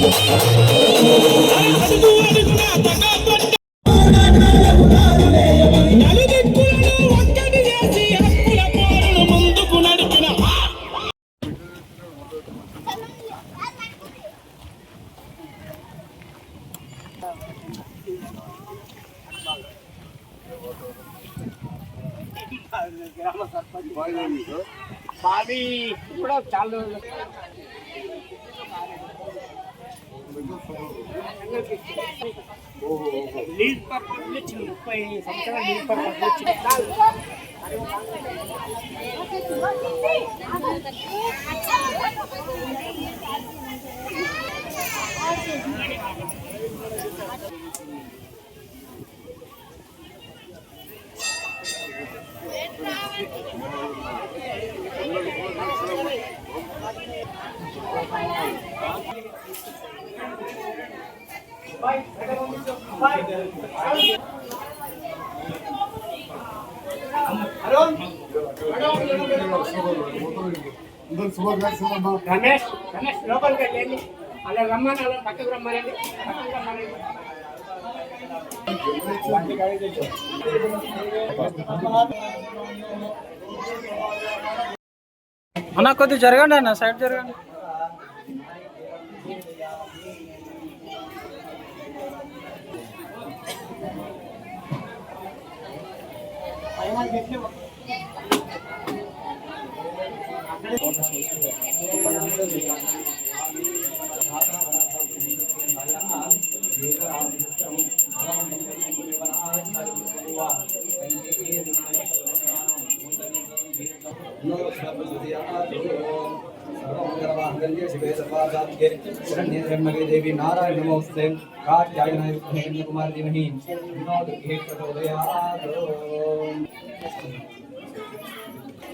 అడుగు అడుగునా తగబట్ట నలుదిక్కులను ఒక్కటి చేసి హక్కుల పోరును ముందుకు నడిపిన ఆ బావి కూడా చాలా రోజులు లీడ్ పర్పస్ వచ్చింది ముప్పై సంవత్సరాలు లీడ్ పర్పస్ వచ్చింది రమేష్ రమేష్ లోపలికి వెళ్ళండి అలా రమ్మని అలా పక్కకు రమ్మనండి పక్కకు రమ్మనండి అన్న కొద్దిగా జరగండి అన్న సైడ్ జరగండి. देवी नारायण नमोस्ते। कात्यायनाय कुमार धीमहि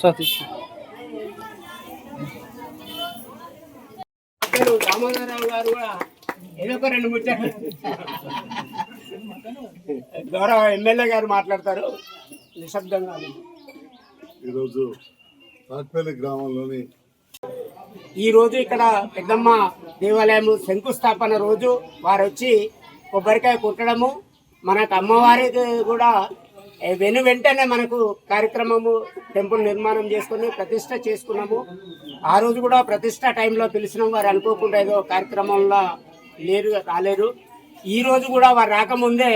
సతీష్ పేరు గారు కూడా ఏదో ఒక రెండు ముచ్చట్లు గౌరవ ఎమ్మెల్యే గారు మాట్లాడతారు నిశ్శబ్దంగా ఈరోజు తాట్పల్లి గ్రామంలోని ఈరోజు ఇక్కడ పెద్దమ్మ దేవాలయం శంకుస్థాపన రోజు. వారు వచ్చి కొబ్బరికాయ కుట్టడము. మనకు అమ్మవారికి కూడా వెను వెంటనే మనకు కార్యక్రమము టెంపుల్ నిర్మాణం చేసుకుని ప్రతిష్ట చేసుకున్నాము. ఆ రోజు కూడా ప్రతిష్ట టైంలో పిలిచినాం వారు అనుకోకుండా ఏదో కార్యక్రమంలో లేరు రాలేరు. ఈ రోజు కూడా వారు రాకముందే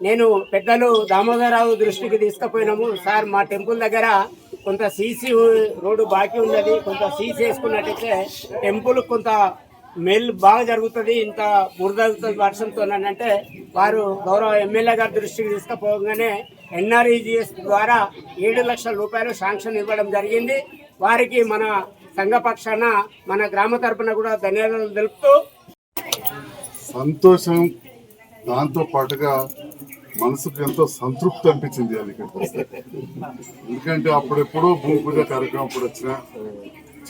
నేను పెద్దలు దామోదరరావు దృష్టికి తీసుకుపోయినాము. సార్ మా టెంపుల్ దగ్గర కొంత సీసీ రోడ్డు బాకీ ఉన్నది కొంత సీసీ వేసుకున్నట్టయితే టెంపుల్ కొంత మేలు బాగా జరుగుతుంది ఇంత బురద వర్షంతో అంటే వారు గౌరవ ఎమ్మెల్యే గారి దృష్టికి తీసుకుపోగానే ఎన్ఆర్ఈజిఎస్ ద్వారా ఏడు లక్షల రూపాయలు శాంక్షన్ ఇవ్వడం జరిగింది. వారికి మన సంఘ పక్షాన మన గ్రామ తరపున కూడా ధన్యవాదాలు తెలుపుతూ సంతోషం దాంతో పాటుగా మనసుకు ఎంతో సంతృప్తి అనిపించింది అది ఇక్కడికి వస్తే. ఎందుకంటే అప్పుడెప్పుడో భూమి పూజ కార్యక్రమం అప్పుడు వచ్చినా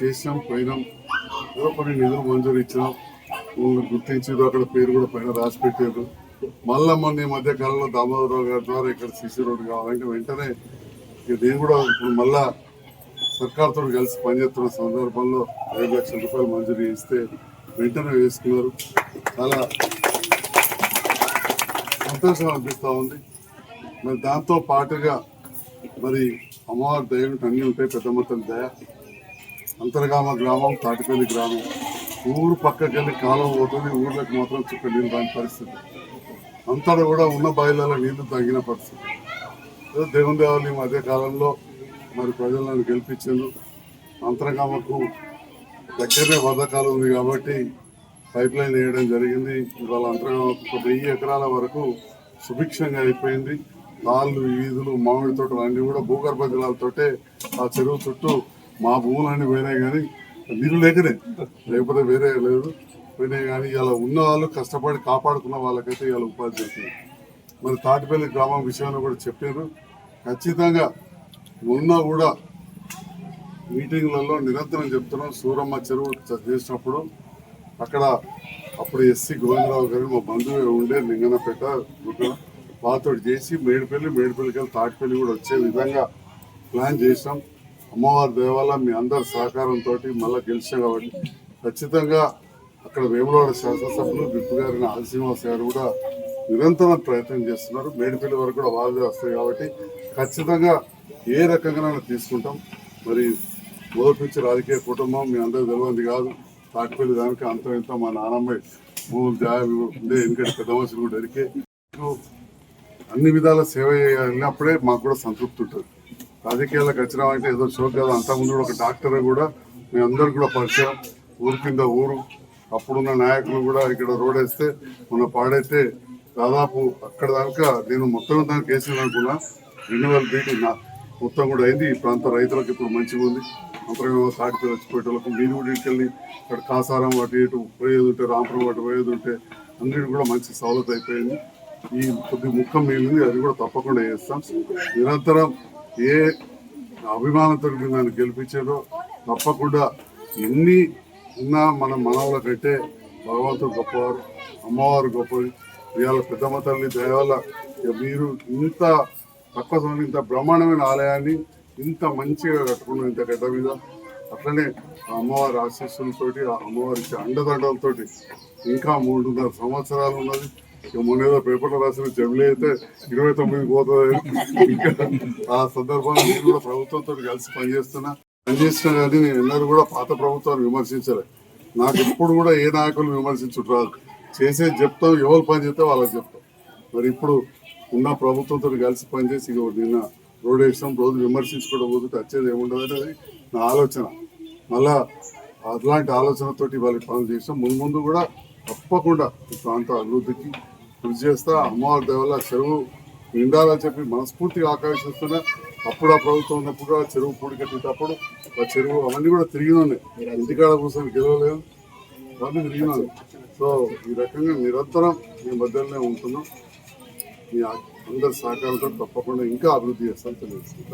చేసాం పోయినాం. ఏదో కొన్ని నిధులు మంజూరు ఇచ్చినాం భూములు గుర్తించారు అక్కడ పేరు కూడా పైన రాసి పెట్టారు మళ్ళా మొన్న ఈ మధ్య కాలంలో దామోదరరావు గారి ద్వారా ఇక్కడ సిసి రోడ్డు కావాలంటే వెంటనే ఇక నేను కూడా ఇప్పుడు మళ్ళా సర్కార్తో కలిసి పనిచేస్తున్న సందర్భంలో ఐదు లక్షల రూపాయలు మంజూరు చేస్తే వెంటనే వేసుకున్నారు. చాలా సంతోషం అనిపిస్తూ ఉంది. మరి దాంతో పాటుగా మరి అమ్మవారి దయ అన్నీ ఉంటాయి పెద్ద మొత్తం దయ. అంతర్గామ గ్రామం తాటిపల్లి గ్రామం. ఊరు పక్కకెళ్ళి కాలం పోతుంది ఊర్లకు మాత్రం చుక్క నీళ్ళు రాని పరిస్థితి. అంతటా కూడా ఉన్న బాయిలలో నీళ్ళు తగ్గిన పరిస్థితి. ఏదో దేవుని దేవాలి మధ్య కాలంలో మరి ప్రజలను గెలిపించారు. అంతర్గామకు దగ్గరనే వదకాలం ఉంది కాబట్టి పైప్ లైన్ వేయడం జరిగింది. ఇవాళ అంతర్గామకు ఒక వెయ్యి ఎకరాల వరకు సుభిక్షంగా అయిపోయింది. రాళ్ళు వీధులు మామిడి తోటలు అన్నీ కూడా భూగర్భ జలాలతోటే ఆ చెరువు చుట్టూ మా భూములన్నీ పోయినాయి కానీ నీళ్ళు లేకనే. లేకపోతే వేరే లేదు. పోయినాయి కానీ ఇలా ఉన్న వాళ్ళు కష్టపడి కాపాడుకున్న వాళ్ళకైతే ఇలా ఉపాధి దొరికింది మరి తాటిపల్లి గ్రామం విషయంలో కూడా చెప్పారు. ఖచ్చితంగా ఉన్నా కూడా మీటింగ్లలో నిరంతరం చెప్తున్నాం. సూరమ్మ చెరువు చేసినప్పుడు అక్కడ అప్పుడు ఎస్సీ గోవిందరావు గారు మా బంధువు ఉండే లింగనపేట గుట్ట. వాళ్ళతో చేసి మేడిపల్లి మేడిపల్లికి వెళ్ళి తాటిపల్లి కూడా వచ్చే విధంగా ప్లాన్ చేసాం అమ్మవారి దేవాల మీ అందరి సహకారంతో మళ్ళీ గెలిచాం కాబట్టి ఖచ్చితంగా అక్కడ వేములవాడ శాసనసభ్యులు బిప్పు గారిని ఆదిశ్రీనివాస్ గారు కూడా నిరంతరం ప్రయత్నం చేస్తున్నారు. మేడిపల్లి వరకు కూడా వాళ్ళే వస్తాయి కాబట్టి ఖచ్చితంగా ఏ రకంగా తీసుకుంటాం. మరి మొదటి నుంచి రాజకీయ కుటుంబం మీ అందరూ తెలియంది కాదు. తాటిపల్లి దానికి అంత ఇంత మా నానమ్మ భూములు జాగ్రత్త ఉండే ఎందుకంటే పెద్ద మనుషులు కూడా ఎరికే. అన్ని విధాల సేవ చేయాలన్నప్పుడే మాకు కూడా సంతృప్తి ఉంటుంది. రాజకీయాలకు వచ్చినామంటే ఏదో షోక్ కాదు అంతకుముందు కూడా ఒక డాక్టర్ కూడా మీ అందరు కూడా పరిచయం. ఊరు కింద ఊరు అప్పుడున్న నాయకులు కూడా ఇక్కడ రోడ్ వేస్తే మొన్న పాడైతే దాదాపు అక్కడ దాకా నేను మొత్తం దానికి వేసింది అనుకున్నా. రెన్యువల్ బీటీ నా మొత్తం కూడా అయింది. ఈ ప్రాంత రైతులకు ఇప్పుడు మంచిగా ఉంది. అంతరంగా సాటి వచ్చిపోయేటోళ్ళకు మీరు కూడా ఇంటికెళ్ళి ఇక్కడ కాసారం అటు ఇటు పోయేది ఉంటే రాంపురం అటు పోయేది ఉంటే అన్నిటి కూడా మంచి సవలత అయిపోయింది ఈ కొద్ది ముఖం మిగిలింది అది కూడా తప్పకుండా చేస్తాం. నిరంతరం ఏ అభిమానంతో మీరు నన్ను గెలిపించారో తప్పకుండా ఎన్ని ఉన్నా మన మనవుల కంటే భగవంతుడు గొప్పవారు అమ్మవారు గొప్పది ఇవాళ పెద్దమ్మ తల్లి దయవల్ల మీరు ఇంత తక్కువ సమయం ఇంత బ్రహ్మాండమైన ఆలయాన్ని ఇంత మంచిగా కట్టుకున్నాం ఇంత గడ్డ మీద. అట్లనే ఆ అమ్మవారి ఆశీస్సులతోటి ఆ అమ్మవారి అండదండలతోటి ఇంకా మూడున్నర సంవత్సరాలు ఉన్నది. ఇక మొన్న ఏదో పేపర్లో రాసిన జమిలీ అయితే ఇరవై తొమ్మిది పోతుంది. ఇంకా ఆ సందర్భంలో నేను కూడా ప్రభుత్వంతో కలిసి పనిచేస్తున్నా. పనిచేస్తున్నా కానీ నేను ఎన్నడూ కూడా పాత ప్రభుత్వాన్ని విమర్శించలే. నాకు ఇప్పుడు కూడా ఏ నాయకులు విమర్శించుట రాదు. చేసేది చెప్తాం ఎవరు పని చేస్తే వాళ్ళకి చెప్తాం. మరి ఇప్పుడు ఉన్న ప్రభుత్వంతో కలిసి పనిచేసి ఇక నిన్న రోడ్ వేసాం రోజు విమర్శించుకోవడం పోతే వచ్చేది ఏముండదు అనేది నా ఆలోచన. మళ్ళా అట్లాంటి ఆలోచనతోటి వాళ్ళకి పనులు చేసాం ముందు ముందు కూడా తప్పకుండా ఈ ప్రాంత అభివృద్ధికి కృషి చేస్తా. అమ్మవారి దేవల్ల చెరువు నిండాలని చెప్పి మనస్ఫూర్తిగా ఆకాంక్షిస్తున్నా. అప్పుడు ఆ ప్రభుత్వం ఉన్నప్పుడు ఆ చెరువు పూడి కట్టేటప్పుడు ఆ చెరువు అవన్నీ కూడా తిరిగినాయి. ఇంటికాడ కోసం గెలవలేదు అవన్నీ తిరిగి సో ఈ రకంగా నిరంతరం మీ మధ్యలోనే ఉంటున్నాం. మీ అందరి సహకారంతో తప్పకుండా ఇంకా అభివృద్ధి చేస్తాను తెలియదు